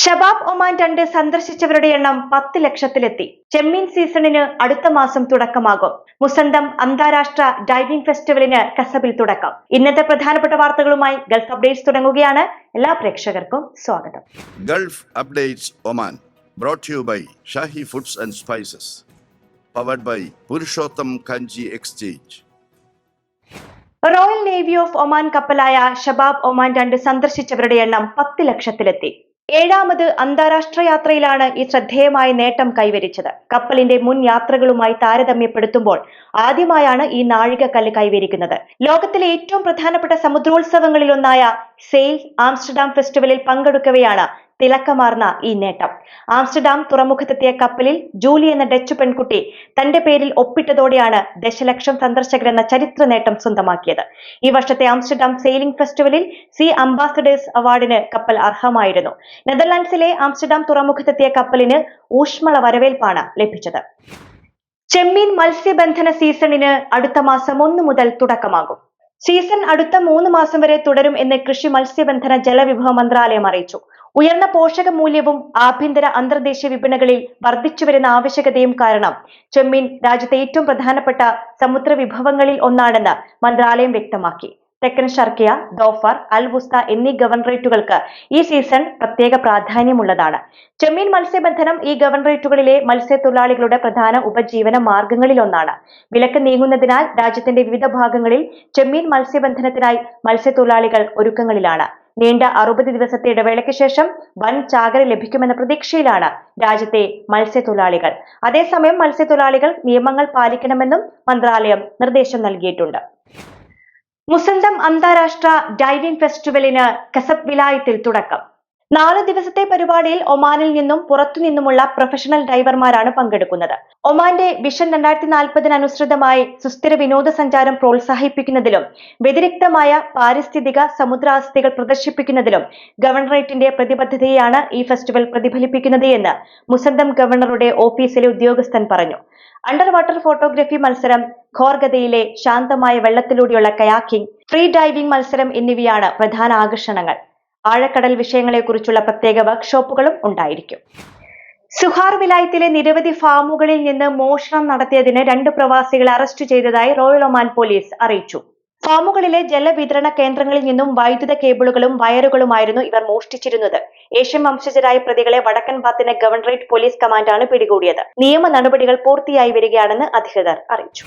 Shabab Oman രണ്ട് സന്ദർശിച്ചവരുടെ എണ്ണം പത്ത് ലക്ഷത്തിലെത്തി. ചെമ്മീൻ സീസണിന് അടുത്ത മാസം തുടക്കമാകും. മുസന്തം അന്താരാഷ്ട്ര ഡൈവിംഗ് ഫെസ്റ്റിവലിന് കസബിൽ തുടക്കം. ഇന്നത്തെ പ്രധാനപ്പെട്ട വാർത്തകളുമായി ഗൾഫ് അപ്ഡേറ്റ്സ് തുടങ്ങുകയാണ്. എല്ലാ പ്രേക്ഷകർക്കും സ്വാഗതം. Gulf updates Oman brought you by Shahi foods and spices powered by Purushottam Kanji exchange royal navy of Oman കപ്പലായ Shabab Oman രണ്ട് സന്ദർശിച്ചവരുടെ എണ്ണം പത്ത് ലക്ഷത്തിലെത്തി. ഏഴാമത് അന്താരാഷ്ട്ര യാത്രയിലാണ് ഈ ശ്രദ്ധേയമായ നേട്ടം കൈവരിച്ചത്. കപ്പലിന്റെ മുൻ യാത്രകളുമായി താരതമ്യപ്പെടുത്തുമ്പോൾ ആദ്യമായാണ് ഈ നാഴികക്കല്ല് കൈവരിക്കുന്നത്. ലോകത്തിലെ ഏറ്റവും പ്രധാനപ്പെട്ട സമുദ്രോത്സവങ്ങളിലൊന്നായ സെയിൽ ആംസ്റ്റർഡാം ഫെസ്റ്റിവലിൽ പങ്കെടുക്കവെയാണ് തിളക്കമാർന്ന ഈ നേട്ടം. ആംസ്റ്റർഡാം തുറമുഖത്തെത്തിയ കപ്പലിൽ ജൂലി എന്ന ഡച്ച് പെൺകുട്ടി തന്റെ പേരിൽ ഒപ്പിട്ടതോടെയാണ് ദശലക്ഷം സന്ദർശകരെന്ന ചരിത്ര നേട്ടം സ്വന്തമാക്കിയത്. ഈ വർഷത്തെ ആംസ്റ്റർഡാം സെയിലിംഗ് ഫെസ്റ്റിവലിൽ സി അംബാസഡേഴ്സ് അവാർഡിന് കപ്പൽ അർഹമായിരുന്നു. നെതർലാൻഡ്സിലെ ആംസ്റ്റർഡാം തുറമുഖത്തെത്തിയ കപ്പലിന് ഊഷ്മള വരവേൽപ്പാണ് ലഭിച്ചത്. ചെമ്മീൻ മത്സ്യബന്ധന സീസണിന് അടുത്ത മാസം ഒന്ന് മുതൽ തുടക്കമാകും. സീസൺ അടുത്ത മൂന്ന് മാസം വരെ തുടരും എന്ന് കൃഷി മത്സ്യബന്ധന ജലവിഭവ മന്ത്രാലയം അറിയിച്ചു. ഉയർന്ന പോഷക മൂല്യവും ആഭ്യന്തര അന്തർദേശീയ വിപണികളിൽ വർദ്ധിച്ചുവരുന്ന ആവശ്യകതയും കാരണം ചെമ്മീൻ രാജ്യത്തെ ഏറ്റവും പ്രധാനപ്പെട്ട സമുദ്ര വിഭവങ്ങളിൽ ഒന്നാണെന്ന് മന്ത്രാലയം വ്യക്തമാക്കി. തെക്കൻ ഷർക്കിയ ദോഫർ അൽ വുസ്ത എന്നീ ഗവർണറേറ്റുകൾക്ക് ഈ സീസൺ പ്രത്യേക പ്രാധാന്യമുള്ളതാണ്. ചെമ്മീൻ മത്സ്യബന്ധനം ഈ ഗവർണറേറ്റുകളിലെ മത്സ്യത്തൊഴിലാളികളുടെ പ്രധാന ഉപജീവന മാർഗങ്ങളിലൊന്നാണ്. വിലക്ക് നീങ്ങുന്നതിനാൽ രാജ്യത്തിന്റെ വിവിധ ഭാഗങ്ങളിൽ ചെമ്മീൻ മത്സ്യബന്ധനത്തിനായി മത്സ്യത്തൊഴിലാളികൾ ഒരുക്കങ്ങളിലാണ്. നീണ്ട അറുപത് ദിവസത്തെ ഇടവേളയ്ക്ക് ശേഷം വൻ ചാകര ലഭിക്കുമെന്ന പ്രതീക്ഷയിലാണ് രാജ്യത്തെ മത്സ്യത്തൊഴിലാളികൾ. അതേസമയം മത്സ്യത്തൊഴിലാളികൾ നിയമങ്ങൾ പാലിക്കണമെന്നും മന്ത്രാലയം നിർദ്ദേശം നൽകിയിട്ടുണ്ട്. മുസന്തം അന്താരാഷ്ട്ര ഡൈവിംഗ് ഫെസ്റ്റിവലിന് കസബ് വിലായത്തിൽ തുടക്കം. നാല് ദിവസത്തെ പരിപാടിയിൽ ഒമാനിൽ നിന്നും പുറത്തുനിന്നുമുള്ള പ്രൊഫഷണൽ ഡൈവർമാരാണ് പങ്കെടുക്കുന്നത്. ഒമാന്റെ വിഷൻ രണ്ടായിരത്തി നാൽപ്പതിനനുസൃതമായി സുസ്ഥിര വിനോദസഞ്ചാരം പ്രോത്സാഹിപ്പിക്കുന്നതിലും വ്യതിരിക്തമായ പാരിസ്ഥിതിക സമുദ്രാവസ്ഥകൾ പ്രദർശിപ്പിക്കുന്നതിലും ഗവർണറേറ്റിന്റെ പ്രതിബദ്ധതയാണ് ഈ ഫെസ്റ്റിവൽ പ്രതിഫലിപ്പിക്കുന്നത് എന്ന് മുസന്തം ഗവർണറുടെ ഓഫീസിലെ ഉദ്യോഗസ്ഥൻ പറഞ്ഞു. അണ്ടർ വാട്ടർ ഫോട്ടോഗ്രഫി മത്സരം ഖോർഗതയിലെ ശാന്തമായ വെള്ളത്തിലൂടെയുള്ള കയാക്കിംഗ് ഫ്രീ ഡൈവിംഗ് മത്സരം എന്നിവയാണ് പ്രധാന ആകർഷണങ്ങൾ. ആഴക്കടൽ വിഷയങ്ങളെക്കുറിച്ചുള്ള പ്രത്യേക വർക്ക്ഷോപ്പുകളും ഉണ്ടായിരിക്കും. സുഹാർ വിലായത്തിലെ നിരവധി ഫാമുകളിൽ നിന്ന് മോഷണം നടത്തിയതിന് രണ്ട് പ്രവാസികളെ അറസ്റ്റ് ചെയ്തതായി റോയൽ ഒമാൻ പോലീസ് അറിയിച്ചു. ഫാമുകളിലെ ജലവിതരണ കേന്ദ്രങ്ങളിൽ നിന്നും വൈദ്യുത കേബിളുകളും വയറുകളുമായിരുന്നു ഇവർ മോഷ്ടിച്ചിരുന്നത്. ഏഷ്യൻ വംശജരായ പ്രതികളെ വടക്കൻ ഭാഗത്തിന് ഗവർണറേറ്റ് പോലീസ് കമാൻഡാണ് പിടികൂടിയത്. നിയമ നടപടികൾ പൂർത്തിയായി വരികയാണെന്ന് അധികൃതർ അറിയിച്ചു.